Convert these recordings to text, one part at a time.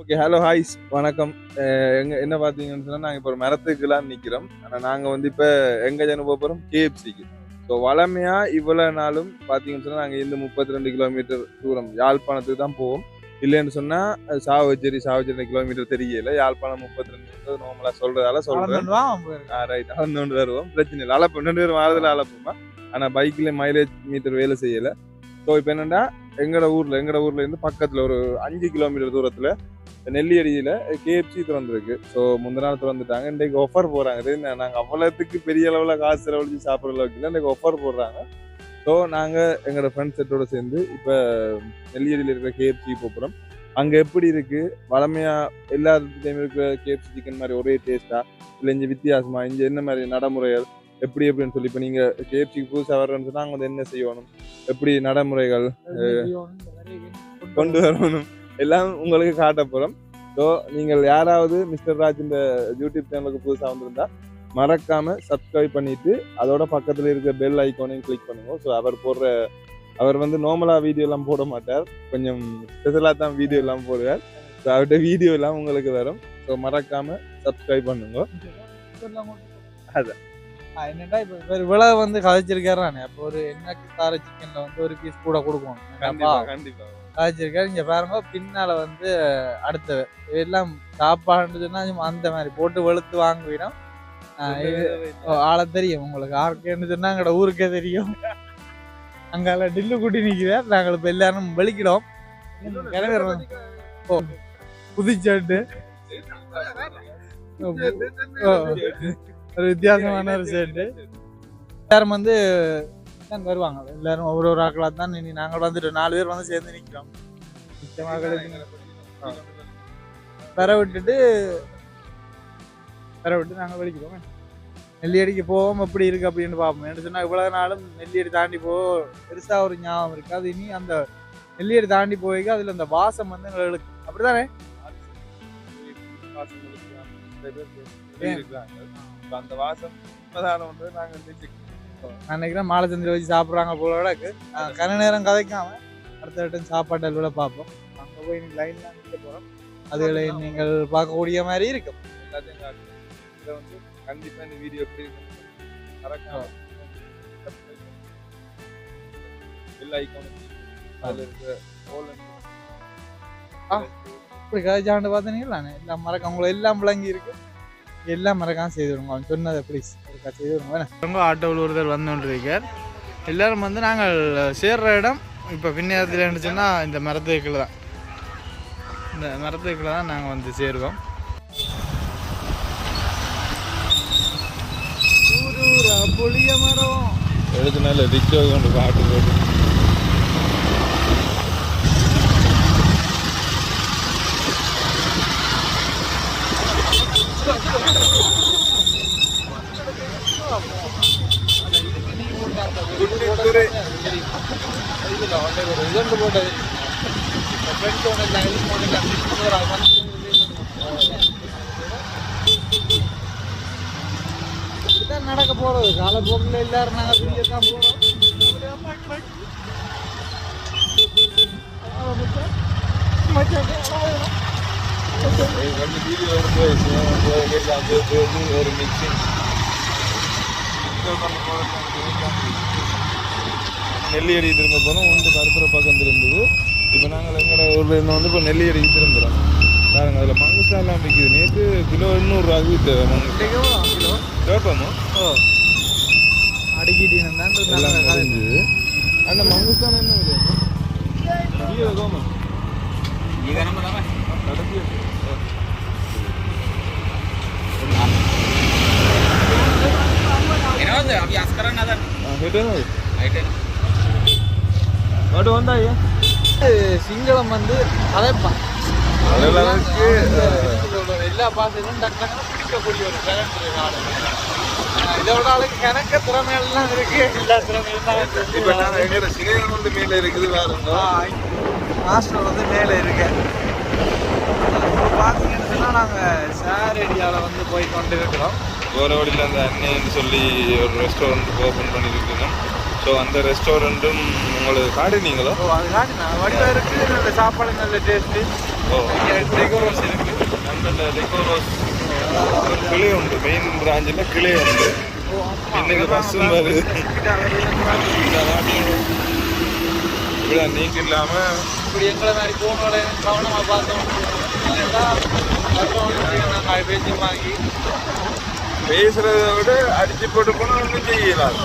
Okay hello ஹாய்ஸ் வணக்கம். எங்க என்ன பார்த்தீங்கன்னு சொன்னா நாங்கள் இப்போ ஒரு மரத்துக்குலாம் நிற்கிறோம் ஆனால் நாங்கள் வந்து இப்போ எங்க ஜன போகிறோம் கேஎஃப்சிக்கு ஸோ வளமையா இவ்வளவு நாளும் பார்த்தீங்கன்னு சொன்னா நாங்கள் இந்த முப்பத்தி ரெண்டு கிலோமீட்டர் தூரம். யாழ்ப்பாணத்துக்கு தான் போவோம். இல்லைன்னு சொன்னா அஹ் சாவச்சேரி சாவச்சேரி கிலோமீட்டர் தெரியல யாழ்ப்பாணம் முப்பத்தி ரெண்டு நார்மலா சொல்றதால சொல்றேன். ரைட் அளந்து வருவோம். பிரச்சனை இல்லை. அளப்போம் ரெண்டு பேரும் வாரத்தில் அளப்போமா ஆனால் பைக்கில் மைலேஜ் மீட்டர் வேலை செய்யலை. ஸோ இப்போ என்னன்னா எங்களோட ஊர்ல எங்களோட ஊர்ல இருந்து பக்கத்துல ஒரு அஞ்சு கிலோமீட்டர் தூரத்துல நெல்லியடியில கேஎஃப்சி திறந்துருக்கு. ஸோ முந்தின நாள் திறந்துட்டாங்க. இன்றைக்கு ஆஃபர் போடுறாங்க. இது என்ன, நாங்க அவ்வளோத்துக்கு பெரிய அளவுல காசு செலவழிச்சு சாப்பிட்ற அளவுக்கு இல்லை இன்றைக்கு ஆஃபர் போடுறாங்க. ஸோ நாங்க எங்களோட ஃப்ரெண்ட்ஸ் செட்டோட சேர்ந்து இப்போ நெல்லியடியில் இருக்கிற கேஎஃப்சி போகிறோம் அங்க எப்படி இருக்கு? வளமையா எல்லா இடத்துலையும் இருக்கிற கேஎஃப்சி சிக்கன் மாதிரி ஒரே டேஸ்டா இல்லை இங்கே வித்தியாசமா? இங்கே என்ன மாதிரி நடைமுறைகள்? எப்படி எப்படின்னு சொல்லி இப்போ நீங்க கேஎஃப்சிக்கு புதுசாக வர்றேன்னு சொன்னா அங்க வந்து என்ன செய்யணும்? எப்படி நடைமுறைகள் கொண்டு வரணும்? எல்லாம் உங்களுக்கு காட்ட போறோம் ஸோ நீங்கள் யாராவது மிஸ்டர் ராஜ் இந்த யூடியூப் சேனலுக்கு புதுசாக வந்திருந்தா மறக்காம சப்ஸ்கிரைப் பண்ணிட்டு அதோட பக்கத்துல இருக்க பெல் ஐக்கானையும் கிளிக் பண்ணுங்க. ஸோ அவர் போடுற அவர் வந்து நார்மலா வீடியோ எல்லாம் போட மாட்டார். கொஞ்சம் ஸ்பெஷலாக தான் வீடியோ எல்லாம் போடுவார். ஸோ அவர்கிட்ட வீடியோ எல்லாம் உங்களுக்கு வரும். ஸோ மறக்காம சப்ஸ்கிரைப் பண்ணுங்க. அதான். என்னடா இப்ப இவர் விலை வந்து கதைச்சிருக்காரு அப்போ ஒரு என்ன கார சிக்கன்ல வந்து ஒரு பீஸ் கூட கொடுக்கணும். கண்டிப்பா கண்டிப்பா. கதைச்சிருக்காரு இங்க பாருங்க பின்னால வந்து அடுத்த எல்லாம் சாப்பாடுன்னு அந்த மாதிரி போட்டு வெளுத்து வாங்குவிடும். ஆளை தெரியும் உங்களுக்கு. யாருக்குன்னு சொன்னா எங்கட ஊருக்கே தெரியும். அங்கால டில்லு குட்டி நிக்கிறார் நாங்கள் இப்ப எல்லாரும் வெளிக்கிடும் ஓ புதுச்சட்டு ஒரு வித்தியாசமான ஒரு ஷர்ட்டு எல்லாரும் வந்து தான் வருவாங்க. எல்லாரும் ஒவ்வொரு ஒரு ஆக்களாக தான் இனி நாங்கள் வந்துட்டு நாலு பேர் வந்து சேர்ந்து நிற்கிறோம் மிச்சமாக பெற விட்டுட்டு பெற விட்டு நாங்கள் வெளிக்கிறோம் நெல்லியடிக்கு போவோம் எப்படி இருக்கு அப்படின்னு பார்ப்போம் என்ன சொன்னா இவ்வளவு நாளும் நெல்லியடி தாண்டி போ பெருசா ஒரு ஞாபகம் இருக்கு அது இனி அந்த நெல்லியடி தாண்டி போய்க்கு அதுல அந்த வாசம் வந்து எங்களுக்கு அப்படிதானே இப்ப அந்த வாசம் உண்மைதான ஒன்று நாங்க வந்து நான் நினைக்கிறேன் மாலை சந்திர வச்சு சாப்பிட்றாங்க போல கன நேரம் கதைக்காம அடுத்த டைம் சாப்பாட்டு அலுவலை பார்ப்போம். அங்கே போய் இன்னைக்கு லைன்லாம் நிற்க போகிறோம் அதுகளை நீங்கள் பார்க்கக்கூடிய மாதிரி இருக்கும். எல்லாத்தையும் காட்டுறோம். இதை வந்து கண்டிப்பா இந்த வீடியோ எப்படி இருக்குன்னு மறக்காம பெல் ஐக்கான் அதுல இருக்க all and இப்படி கதைச்சாண்டு பார்த்தீங்களா? எல்லாம் மறக்க உங்களை எல்லாம் விளங்கி இருக்கு எல்லாம் மறக்காம செய்து விடுங்க. அவன் சொன்னதை ப்ளீஸ் ஒருக்கா செய்து விடுங்க. ரொம்ப ஆட்டோவில் ஒருத்தர் வந்து கொண்டிருக்கார். எல்லாரும் வந்து நாங்கள் சேர்ற இடம் இப்போ பின்னேரத்தில் இருந்துச்சுன்னா இந்த மரத்துக்குள்ள தான். இந்த மரத்துக்குள்ள தான் நாங்கள் வந்து சேருவோம். புளிய மரம் எழுதுனால ரிச்சோ கொண்டு பாட்டு போட்டு. ഇതുണ്ട് പോട്ടെ ഫ്രണ്ട്സ് ഒന്നല്ല ഇത് പോണില്ല இதுதான் நடக்க போறது காலப்போக்கில் எல்லாரும் நாங்கள் பிரியத்தான் போறோம் கொஞ்சம் வீடியோ எடுத்து வச்சு அந்த போது ஒரு மிக்சிங் நெல்லியடி திரும்ப போனோம். ஒன்று கருத்துற பக்கம் திரும்புது இப்போ நாங்கள் எங்களோட ஊரில் இருந்து வந்து இப்போ நெல்லியடிக்கு திரும்புகிறோம் பாருங்க அதில் மங்குஸ்டாலாம் விற்கிது நேற்று கிலோ எண்ணூறுரூவாக்கு விற்று மங்குஸ்டா கிலோ. கேட்போமோ ஓ. முடிஞ்சுது. அந்த மங்குஸ்தான் என்ன விலை? வாட்டு வந்தாயா சிங்களம் வந்து கதைப்பான் அளவுக்கு எல்லா பாசையும் டக்கு டக்குனு பிடிக்கக்கூடிய ஒரு டேலண்ட். இதோட ஆளுக்கு கணக்க திறமையெல்லாம் இருக்கு. எல்லா திறமையும் இப்ப நாங்க எங்க சினையம் வந்து மேல இருக்குது வேற மாஸ்டர் வந்து மேலே இருக்கு. இப்போ பார்த்தீங்கன்னு சொன்னால் நாங்கள் ஷேர் ஏரியாவில் வந்து போய் கொண்டு இருக்கிறோம் கோரவடியில் அந்த அண்ணன் சொல்லி ஒரு ரெஸ்டாரண்ட் ஓப்பன் பண்ணியிருக்கணும் ஸோ அந்த ரெஸ்டாரண்ட்டும் உங்களுக்கு காட்டுனீங்களோ? அது காட்டி நான் வடிவாக இருக்குது நல்ல சாப்பாடு நல்ல டேஸ்ட்டு ஓ. டெக்கோரோஸ் இருக்குது அந்த டெக்கோரோஸ் ஒரு கிளை உண்டு. மெயின் பிராஞ்சில் கிளை உண்டு. இன்னைக்கு பஸ்ஸும் வருது இப்படி நீங்க இல்லாம இப்படி எங்களை மாதிரி போனோட கவனமாக பார்த்தோம் இல்லைன்னா நாங்கள் பேசி வாங்கி பேசுறத விட அடிச்சு போட்டு போனா ஒன்றும் செய்யலாம்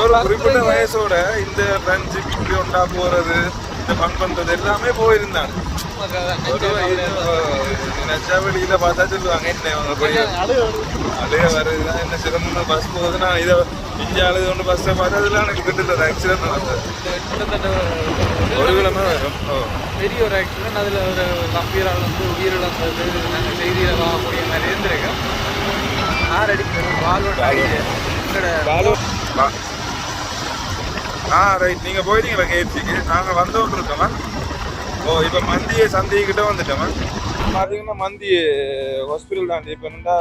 ஒரு குறிப்பிட்ட வயசோட இந்த ஃப்ரெண்ட்ஷிப் இப்படி ஒன்றா போறது? இந்த ஃபன் பண்றது எல்லாமே போயிருந்தாங்க ஒரு நினைச்சா வெளியில பார்த்தா சொல்லுவாங்க என்ன அழுக வருதுதான் என்ன சிரமம் பஸ் போகுது நான் இதை இங்கே அழுது கொண்டு பஸ்ஸை பார்த்து அதெல்லாம் எனக்கு கிட்டத்தட்ட ஆக்சிடென்ட் நடந்தது ஒரு கிழமை வரும் பெரிய ஒரு ஆக்சிடென்ட் அதில் ஒரு கம்பீரால் வந்து உயிரிழந்தது நாங்கள் செய்தியில் வாங்கக்கூடிய மாதிரி இருந்திருக்கேன் அடிக்கிறது வாலோட எங்களோட பாலு ஆ ரைட் நீங்க போயிட்டீங்களா கேஎஃப்சிக்கு நாங்க வந்தோம் இருக்கோமா ஓ இப்போ மந்திய சந்தைக்கிட்ட வந்துட்டோமா பார்த்தீங்கன்னா மந்தி ஹாஸ்பிட்டல் தான். இப்போ என்னடா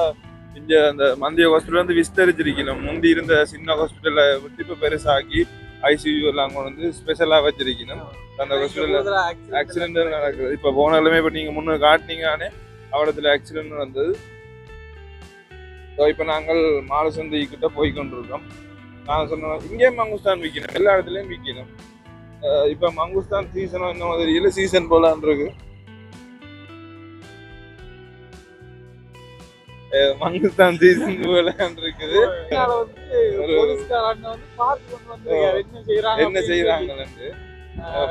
இங்க அந்த மந்திய ஹாஸ்பிட்டல் வந்து விஸ்தரிச்சிருக்கணும். முந்தி இருந்த சின்ன ஹாஸ்பிட்டலை விட்டு இப்போ பெருசாக்கி ஐசியூ எல்லாம் கொண்டு வந்து ஸ்பெஷலாக வச்சிருக்கணும். அந்த ஹாஸ்பிட்டலில் ஆக்சிடென்ட் நடக்குது. இப்போ போனாலுமே இப்போ நீங்கள் முன்னே காட்டினீங்கன்னே அவடத்துல ஆக்சிடென்ட் வந்தது ஸோ இப்போ நாங்கள் மாலை சந்தை கிட்ட போய் கொண்டிருக்கோம் நான் சொன்னோம் இங்கே மங்குஸ்தான் விற்கணும் எல்லா இடத்துலையும் விற்கணும் இப்போ மங்குஸ்தான் சீசனும் இந்த மாதிரி இல்லை சீசன் போலான் இருக்கு. மங்குஸ்தான் சீசன் போலான் இருக்குது. என்ன செய்யறாங்கன்னு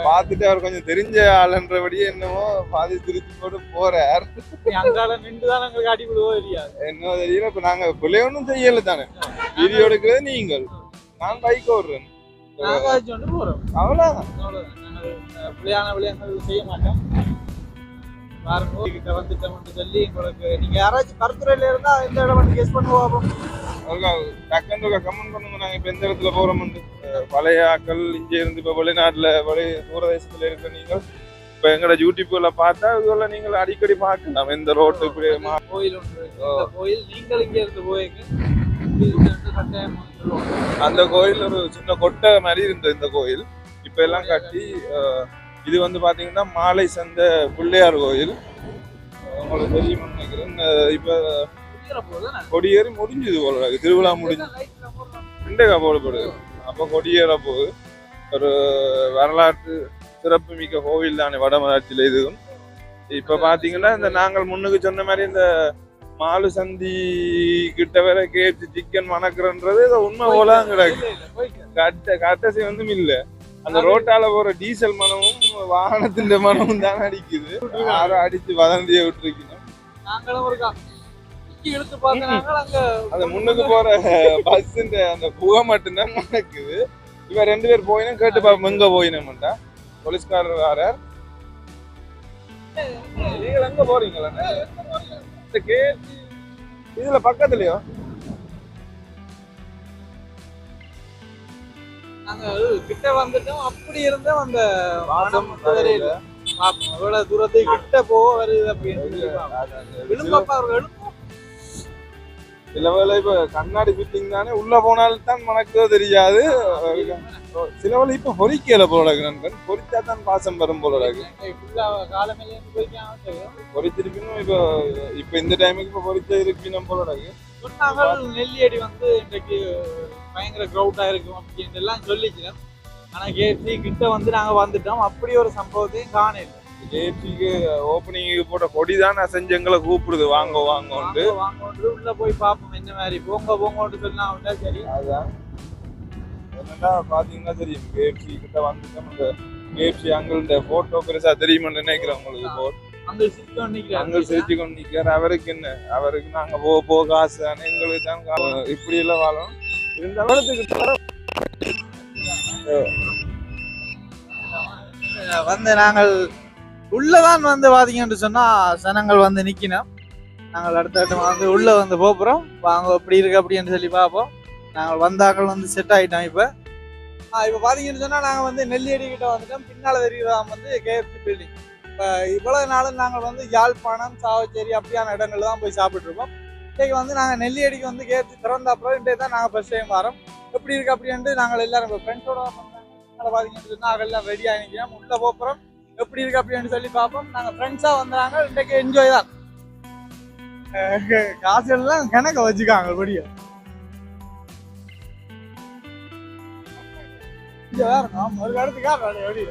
பார்த்துட்டு அவர் கொஞ்சம் தெரிஞ்ச ஆளுன்றபடியே என்னமோ பாதி திருச்சி போட்டு போறார். சொல்லி, அங்கால நின்று தான் எங்களுக்கு அடி விழுவோ தெரியாது. என்ன தெரியல இப்ப நாங்க பிள்ளை ஒன்றும் செய்யல தானே. வீடியோ எடுக்கிறது நீங்கள். நான் பைக் ஓடுறேன். போறோம் அஹ், பிள்ளையான விளையாங்கள் செய்ய மாட்டோம் பாருங்க கிட்ட வந்துட்டோம்னு சொல்லி உங்களுக்கு நீங்க யாராச்சும் கருத்துறையில இருந்தா எந்த இடம் வந்து கெஸ் பண்ணுவோம் டக்குன்னு கமெண்ட் பண்ணுங்க நாங்க இப்ப எந்த இடத்துல போறோம்னு அஹ் பழைய ஆக்கள் இங்க இருந்து இப்ப வெளிநாட்டுல வெளி தூரதேசத்துல இருக்க நீங்கள் இப்ப எங்களோட யூடியூப்ல பார்த்தா இதுல நீங்கள் அடிக்கடி பார்க்கலாம். எந்த ரோட்டு கோயில் ஒன்று கோயில் நீங்கள் இங்க இருந்து போயிங்க அந்த கோயில் ஒரு சின்ன கொட்டை மாதிரி இருந்தது இந்த கோயில். இப்ப எல்லாம் கட்டி இது வந்து பாத்தீங்கன்னா மாலை சந்த பிள்ளையார் கோயில். உங்களுக்கு தெரியும் நினைக்கிறேன். இப்ப கொடியேறி முடிஞ்சது போல திருவிழா முடிஞ்சு. ரெண்டே போடப்படுது அப்போ கொடியேற போகுது ஒரு வரலாற்று சிறப்பு மிக்க கோவில் தானே வடமராட்சியில் இதுவும். இப்ப பாத்தீங்கன்னா இந்த நாங்கள் முன்னுக்கு சொன்ன மாதிரி இந்த மாலு சந்தி கிட்ட வேற கேட்டு சிக்கன் மணக்கிறன்றது இது உண்மை போலாம் கிடக்கு. கட்ட கட்டசி ஒன்றும் இல்ல. அந்த ரோட்டால போற டீசல் மனமும் வாகனத்தின் மனமும் தான் அடிக்குது. யாரும் அடிச்சு வதந்தியை விட்டுருக்கணும் அந்த முன்னுக்கு போற பஸ் அந்த புகை மட்டும்தான் மணக்குது இவ ரெண்டு பேர் போயினும் கேட்டு பாப்போம் எங்க போயினோம்டா போலீஸ்காரர் வாரார். நீங்கள் எங்க போறீங்களா? இந்த கேட்டு இதுல பக்கத்துலயோ நாங்க கிட்ட வந்துட்டோம். அப்படி இருந்தோம் அந்த வாசம் தெரியல எவ்வளவு தூரத்துக்கு கிட்ட போக வருது அப்படின்னு. விழும்பப்பா அவர்கள் சில வேளை இப்போ கண்ணாடி ஃபிட்டிங் தானே உள்ளே போனாலும் தான் மணக்கோ தெரியாது. சில வேளை இப்போ பொறிக்கல போல இருக்கு நண்பன். பொறிச்சா தான் பாசம் வரும் போல இருக்கு. ஃபுல்லா காலமேல இப்போ இந்த டைமுக்கு இப்போ பொறிச்ச இருப்பினும் போல இருக்கு. சொன்னாங்க நெல்லியடி வந்து இன்றைக்கு பயங்கர க்ரௌடாக இருக்கும் அப்படின்னு எல்லாம் சொல்லிக்கிறேன் ஆனால் கேசி கிட்ட வந்து நாங்கள் வந்துட்டோம். அப்படி ஒரு சம்பவத்தையும் காணல ஜேபிக்கு ஓப்பனிங்க்கு போட்ட கொடி தான் அசைஞ்சு எங்களை கூப்பிடுது. வாங்க வாங்கன்ட்டு. வாங்க வாங்க உள்ள போய் பார்ப்போம் என்ன மாதிரி. போங்க போங்கன்னு சொன்னா விட்டா சரி. அதான். என்னன்னா பாத்தீங்கன்னா தெரியும். கேஎஃப்சி கிட்ட வந்துட்டோம் அந்த கேஎஃப்சி அங்கிள் போட்டோ பெருசா தெரியுமான்னு நினைக்கிறேன் உங்களுக்கு போ அங்க சிரிச்சு நிக்கிறேன். அங்கிள் சிரிச்சு கொண்டு நிக்கிறார் அவருக்கு என்ன? அவருக்கு நாங்க போக போக காசு தானே. எங்களுக்கு தான் இப்படி எல்லாம் வாழும். இருந்தாலும் வந்து நாங்கள் உள்ளதான் வந்து பார்த்தீங்கன்னு சொன்னால் சனங்கள் வந்து நிற்கணும் நாங்கள் அடுத்த வந்து உள்ளே வந்து போகிறோம் வாங்க எப்படி இருக்கு அப்படின்னு சொல்லி பார்ப்போம். நாங்கள் வந்தாக்கள் வந்து செட் ஆகிட்டோம் இப்போ. இப்போ பார்த்தீங்கன்னு சொன்னால் நாங்கள் வந்து நெல்லியடி கிட்ட வந்துட்டோம். பின்னால் தெரியுதான் வந்து கேஎஃப்சி பில்டிங் இப்போ இவ்வளவு நாளும் நாங்கள் வந்து யாழ்ப்பாணம் சாவச்சேரி அப்படியான இடங்கள் தான் போய் சாப்பிட்ருப்போம் இன்றைக்கு வந்து நாங்கள் நெல்லியடிக்கு வந்து கேஎஃப்சி திறந்த அப்புறம் இன்றைக்கு தான் நாங்கள் ஃபஸ்ட் டைம் வரோம். எப்படி இருக்குது அப்படின்ட்டு நாங்கள் எல்லாரும் இப்போ ஃப்ரெண்ட்ஸோட பார்த்தீங்கன்னு சொன்னால் எல்லாம் ரெடி ஆகிக்கிறோம் உள்ளே போகிறோம் எப்படி இருக்கு அப்படின்னு சொல்லி பார்ப்போம். நாங்க ஃப்ரெண்ட்ஸா வந்தாங்க இன்றைக்கு என்ஜாய் தான். காசு எல்லாம் கணக்க வச்சுக்காங்க படிய ஒரு இடத்துக்கா வேலை எப்படி?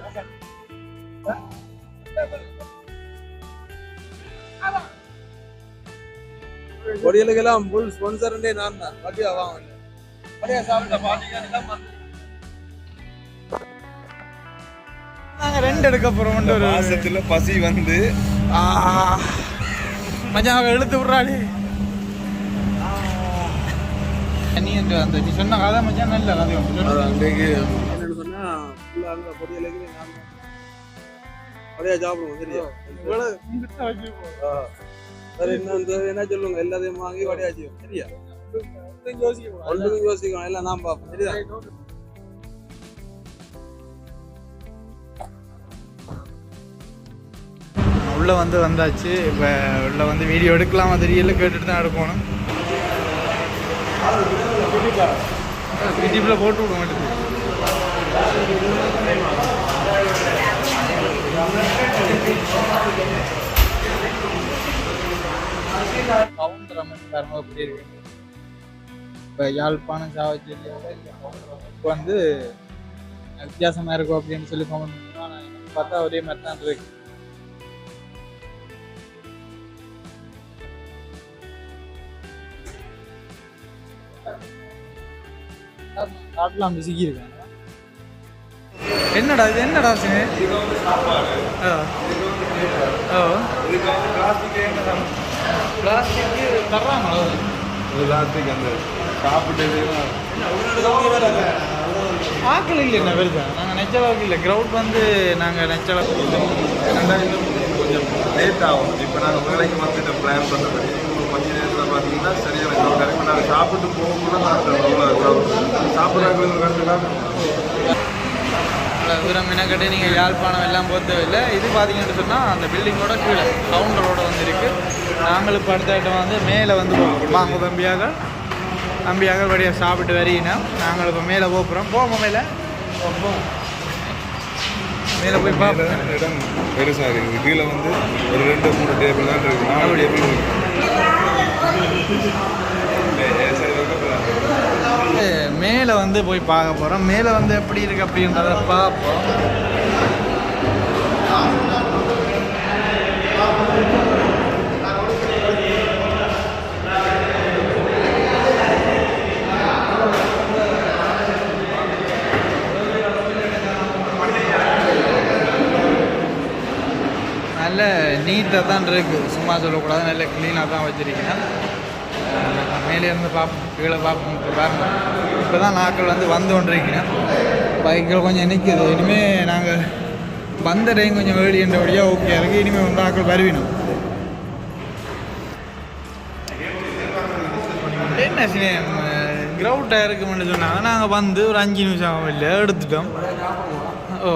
பொடியலுக்கெல்லாம் ஃபுல் ஸ்பான்சர்ண்டே நான் தான். வட்டியா வாங்க. வட்டியா சாப்பிட்ட பாத்தீங்கன்னா நாங்க ரெண்டு எடுக்க போறோம் ஒரு மாசத்துல பசி வந்து. ஆ, மச்சான் அவன் இழுத்து விட்றாடி நீ அந்த நீ சொன்ன கதை மச்சான் நல்ல கதை. அன்றைக்கு சொன்னா தான். வட்டியா சாப்பிடுவோம் சரியா? என்ன சொல்லுங்க எல்லாத்தையும் வாங்கி வட்டியா செய்வோம் சரியா யோசிக்கணும் எல்லாம் நான் பார்ப்போம் சரியா? உள்ளே வந்து வந்தாச்சு. இப்போ உள்ளே வந்து வீடியோ எடுக்கலாமா தெரியல கேட்டுட்டு தான் எடுக்கணும். யூடியூப்பில் போட்டு விட மாட்டேங்குது. கவுண்டர் ரமன் பாருங்க எப்படி இருக்கு இப்போ யாழ்ப்பாணம் சாவச்சேரியோட இந்த வந்து வித்தியாசமாக இருக்கும் அப்படின்னு சொல்லி கமெண்ட் பார்த்தா ஒரே மாதிரி தான் இருக்குது காட்டலாம் இருக்கேன் என்னடா இது? என்னடா சினு ஆ. ஓ பிளாஸ்டிக் தர்றாங்களோ? எல்லாத்துக்கும் அந்த சாப்பிட்டது ஆக்கள் இல்லை என்ன வருதா நாங்கள் நெச்சளவுக்கு இல்லை. கிரவுட் வந்து நாங்கள் நெச்சளவு கொஞ்சம் லேட் ஆகும். இப்போ நாங்கள் வேலைக்கு வந்துட்டு பிளான் பண்ணுறது கொஞ்ச நேரத்தில் பார்த்தீங்கன்னா ஆ இருக்கும் நாங்கள் சாப்பிட்டு போகக்குள்ள நான் சாப்பிட்றாங்க ரெண்டு நாள் தூரம் மெனக்கட்டு நீங்கள் யாழ்ப்பாணம் எல்லாம் போகிறது இல்லை. இது பார்த்தீங்கன்னு சொன்னால் அந்த பில்டிங்கோட கீழே கவுண்டரோட வந்து இருக்கு. நாங்கள் இப்போ அடுத்த இடம் வந்து மேலே வந்து போகிறோம் வாங்க தம்பியாக தம்பியாக வழியாக சாப்பிட்டு வரீங்கன்னா நாங்கள் இப்போ மேலே போகிறோம் போவோம் மேலே. போவோம் மேலே போய் பார்ப்போம் இடம் பெருசாக இருக்குது கீழே வந்து ஒரு ரெண்டு மூணு டேபிள் தான் இருக்குது நாலு டேபிள் இருக்கு. மேலே வந்து போய் பார்க்க போகிறோம். மேலே வந்து எப்படி இருக்கு அப்படின்றத பார்ப்போம். நல்ல நீட்டாக தான் இருக்குது சும்மா சொல்லக்கூடாது. நல்ல க்ளீனாக தான் வச்சுருக்கேன் மேலே இருந்து பார்ப்போம் கீழே பார்ப்போம் இப்போ பாருங்கள் இப்போ தான் நாட்கள் வந்து வந்து கொண்டிருக்கிறேன் பைக்கில் கொஞ்சம் நிற்கிது இனிமேல் நாங்கள் வந்த டைம் கொஞ்சம் வேடி என்றபடியாக ஓகே இருக்குது இனிமேல் வந்து ஆக்கள் வருவினோம். என்ன சினேம் கிரவுண்டாக இருக்குமென்னு சொன்னாங்க. நாங்கள் வந்து ஒரு அஞ்சு நிமிஷம் இல்லை எடுத்துட்டோம். ஓ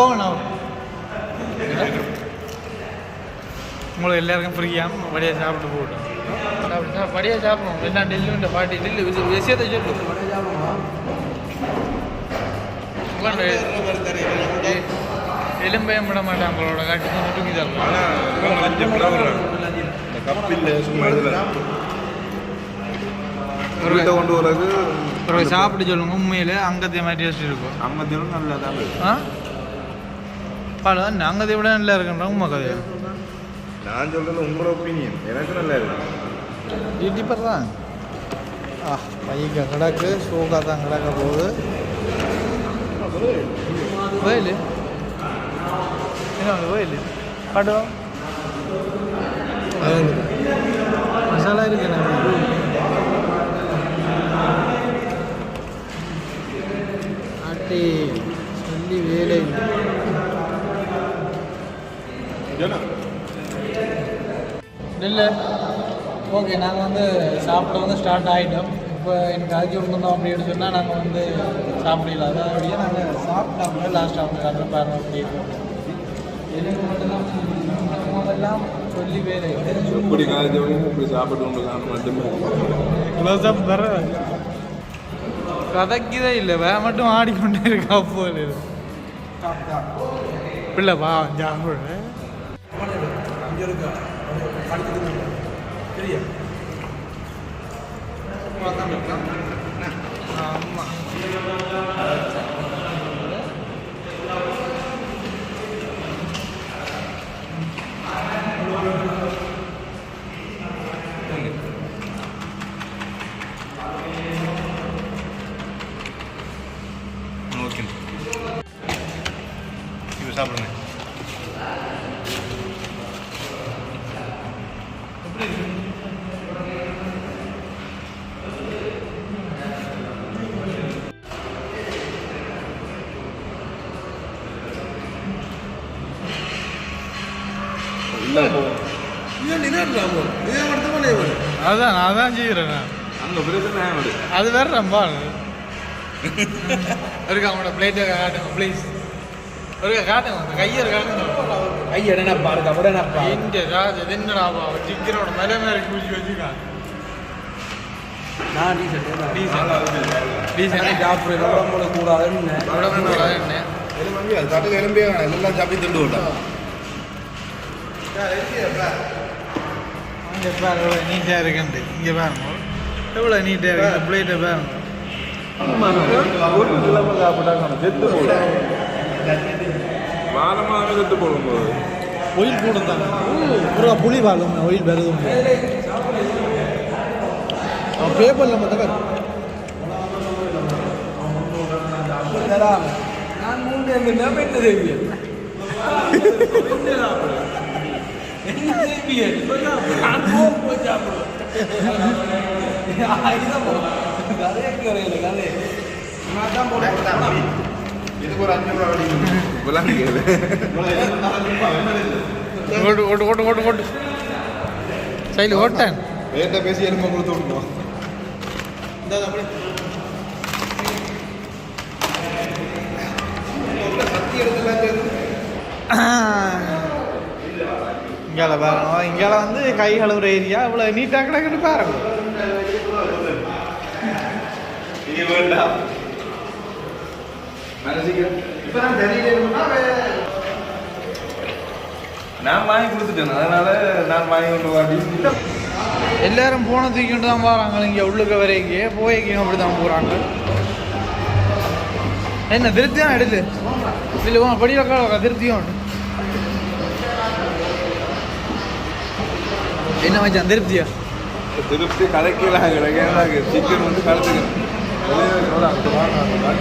ஓ நான் உங்களுக்கு எல்லாருக்கும் ஃப்ரீயாக வடியாக சாப்பிட்டு போட்டோம் சாப்பிட்டு வடியாக சாப்பிடுவோம். எல்லாம் டெல்லி இந்த பாட்டி டெல்லி விஷ- விஷயத்தை சொல்லு எலும்பையும் விட மாட்டான் உங்களோட காட்டி தூக்கி தரலாம். கொண்டு வரது அப்புறம் சாப்பிட்டு சொல்லுங்க உண்மையில் அங்கத்தை மாதிரி டேஸ்ட் இருக்கும். அங்கத்திலும் நல்லா தான் பல அங்கத்தை விட நல்லா இருக்குன்ற உண்மை கதையா? நான் சொல்றது உங்களோட ஒப்பீனியன் எனக்கு நல்லா இருக்கு யூடியூபர் தான் ஆ பையங்க கிடக்கு ஷோகா தான் கிடக்க போகுது. வயலு என்ன வயலு படம் மசாலா இருக்கு எனக்கு சொல்லி சொல்லி வேலை இல்லை. இல்லை ஓகே நாங்கள் வந்து சாப்பிட வந்து ஸ்டார்ட் ஆகிட்டோம் இப்போ எனக்கு அரிசி விட்டுருந்தோம் அப்படின்னு சொன்னால் நாங்கள் வந்து சாப்பிடல. அதான் அப்படியே நாங்கள் சாப்பிட்டாங்க லாஸ்ட் அவங்க கட்டுற பாருங்க அப்படி எனக்கு மட்டும்தான் எல்லாம் சொல்லி வேலை இப்படி காலேஜ் இப்படி சாப்பிட்டு கொண்டு மட்டுமே. க்ளோஸ்அப் வர கதைக்குதே இல்லை. வே மட்டும் ஆடிக்கொண்டே இருக்கா போல பிள்ளை வா ஜாம்பு. ஆமா ஆமாம் அதான் நான் தான் செய்கிறேன் அங்கே பிரச்சனை அது வேற ரொம்ப இருக்கா அவங்களோட பிளேட்டை காட்டுங்க ப்ளீஸ் ஒரு காட்டுங்க அந்த கையை காட்டுங்க. ஐயடனப்பா இருக்கா? உடனப்பா இந்த ராஜ இது என்னடா சிக்கனோட மேலே மேலே குடிச்சு வச்சுக்கான் நான் டீசர்ட் டீசெண்டாக சாப்பிட்றேன் உடம்புல கூடாதுன்னு என்ன எலும்பி அது தட்டுக்கு எலும்பியே வேணாம் எல்லாம் சாப்பிட்டு திண்டு விட்டான் இங்கே பாரு எவ்வளோ நீட்டாக இருக்குன்ட்டு இங்கே பாருங்க. எவ்வளோ நீட்டாக இருக்கு. இந்த பிளேட்டை பாருங்க. ஒயில் கூட தான் ஒரு புளி வாழும் ஒயில் வருது பேப்பரில் மட்டும் நான் மூன்று எங்க என்ன தெரியும் என்ன செய்வியல் இதுக்கு ஒரு அஞ்சு ரூபா ஓட்டு. ஓட்டு ஓட்டு ஓட்டு ஓட்டு சைடில் ஓட்டேன் வேட்ட பேசி எலும்பை கொடுத்து விட்டுருவோம் சத்தி எடுத்துலாம் இங்கால பாருங்க இங்கால வந்து கை கழுவுற ஏரியா இவ்வளோ நீட்டாக கிடக்குன்னு பாருங்க நான் வாங்கி கொடுத்துட்டேன். அதனால நான் வாங்கி கொண்டு வாடி எல்லாரும் போன தூக்கிட்டு தான் போகிறாங்க இங்கே உள்ளுக்க வரைக்கும் போய்க்கு அப்படி தான் போகிறாங்க என்ன திருப்தியும் எடுத்து. இல்லை படி உட்கார திருப்தியும் என்ன மச்சான் திருப்தியா? திருப்பி கதைக்கலாம் கிடையாது சிக்கன் வந்து கலத்துக்கணும்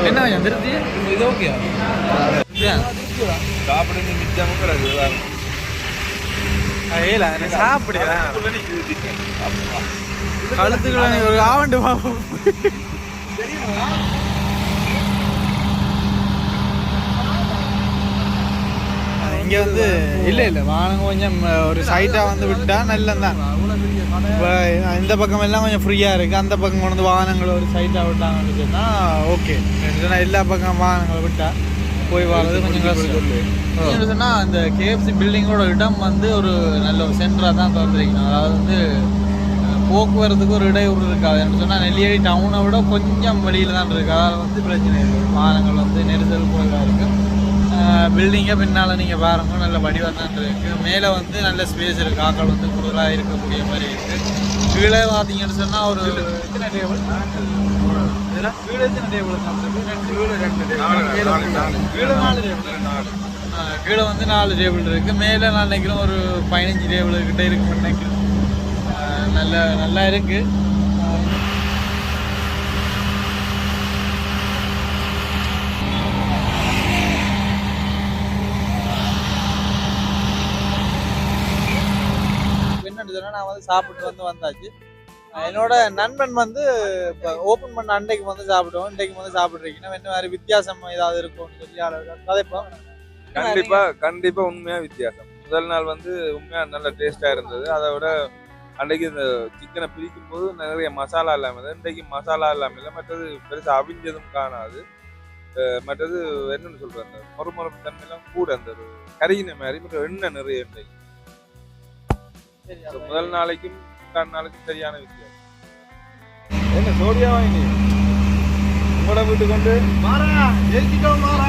என்ன மச்சான் திருப்தி? இது ஓகே சாப்பிடுங்க மிச்சம் கிடக்கு ஏல சாப்பிடுறேன் கழுத்துக்களை ஒரு ஆவண்டு பாப்போம் இங்க வந்து இல்ல இல்ல. வானம் கொஞ்சம் ஒரு சைட்டா வந்து விட்டா நல்லதான் இப்போ இந்த பக்கம் எல்லாம் கொஞ்சம் ஃப்ரீயா இருக்கு. அந்த பக்கம் கொண்டு வந்து வாகனங்களை ஒரு சைட்டா விட்டாங்கன்னு சொன்னா ஓகே எல்லா பக்கம் வாகனங்களை விட்டா போய் வர்றது கொஞ்சம் கஷ்டம். சொன்னா அந்த கேஎஃப்சி பில்டிங்கோட இடம் வந்து ஒரு நல்ல ஒரு சென்டரா தான் தந்துருக்கணும் அதாவது வந்து போக்குவரத்துக்கு ஒரு இடையூறு இருக்காது. என்ன சொன்னா நெல்லியடி டவுனை விட கொஞ்சம் வெளியில தான் இருக்கு. அதாவது வந்து பிரச்சனை இல்லை. வாகனங்கள் வந்து நெரிசல் குறைவாக இருக்கு. பில்டிங்கை பின்னால் நீங்கள் பாருங்க நல்ல வடிவாக தான் இருக்குது மேலே வந்து நல்ல ஸ்பேஸ் இருக்குது ஆக்கள் வந்து கூடுதலாக இருக்கக்கூடிய மாதிரி இருக்குது கீழே பார்த்தீங்கன்னு சொன்னால் ஒரு எத்தனை டேபிள் இதெல்லாம் கீழே எத்தனை டேபிள் கீழே ரெண்டு டேபிள் கீழே நாலு டேபிள் கீழே வந்து நாலு டேபிள் இருக்குது மேலே நான் நினைக்கிறேன் ஒரு பதினஞ்சு டேபிள் கிட்ட இருக்குன்னு நினைக்கிறேன். நல்ல நல்லா இருக்குது என்னன்னு சொன்னா நான் வந்து சாப்பிட்டு வந்து வந்தாச்சு. என்னோட நண்பன் வந்து இப்போ ஓப்பன் பண்ண அன்றைக்கு வந்து சாப்பிடுவோம். இன்றைக்கு வந்து சாப்பிட்றீங்கன்னா என்ன மாதிரி வித்தியாசம் ஏதாவது இருக்கும்னு சொல்லி கதைப்போம். கண்டிப்பா கண்டிப்பா உண்மையா வித்தியாசம். முதல் நாள் வந்து உண்மையா நல்ல டேஸ்டா இருந்தது. அதை விட அன்றைக்கு இந்த சிக்கனை பிரிக்கும் போது நிறைய மசாலா இல்லாம இருந்தது இன்றைக்கு மசாலா இல்லாம இல்லை மற்றது பெருசா அவிஞ்சதும் காணாது. மற்றது என்னன்னு சொல்றேன் அந்த மொறுமொறுப்பு தன்மையெல்லாம் கூட அந்த ஒரு கரிகின மாதிரி மற்றும் எண்ணெய் நிறைய இன்றைக்கு. முதல் நாளைக்கும் ரெண்டாம் நாளைக்கும் சரியான வித்தியாசம் என்ன சோடியா வாங்கி உங்களோட வீட்டுக்கு வந்து மாறா ஜெயிச்சிட்டோம் மாறா.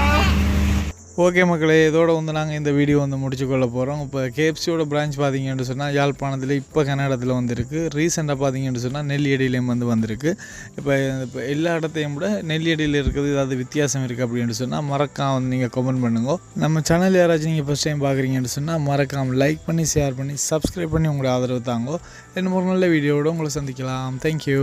ஓகே மக்களே இதோட வந்து நாங்கள் இந்த வீடியோ வந்து முடிச்சுக்கொள்ள போகிறோம் இப்போ கேஎஃப்சியோட பிரான்ச் பார்த்தீங்கன்னு சொன்னால் யாழ்ப்பாணத்தில் இப்போ கன்னடத்தில் வந்திருக்கு. ரீசெண்டாக பார்த்தீங்கன்னு சொன்னால் நெல்லியடியிலையும் வந்து வந்திருக்கு. இப்போ இப்போ எல்லா இடத்தையும் விட நெல்லியடியில் இருக்கிறது ஏதாவது வித்தியாசம் இருக்குது அப்படின்னு சொன்னால் மறக்காம வந்து நீங்கள் கமெண்ட் பண்ணுங்க. நம்ம சேனல் யாராச்சும் நீங்கள் ஃபஸ்ட் டைம் பார்க்குறீங்கன்னு சொன்னால் மறக்காம லைக் பண்ணி ஷேர் பண்ணி சப்ஸ்கிரைப் பண்ணி உங்களோட ஆதரவு தாங்கோ. இன்னும் ஒரு நல்ல வீடியோவோட உங்களை சந்திக்கலாம். தேங்க்யூ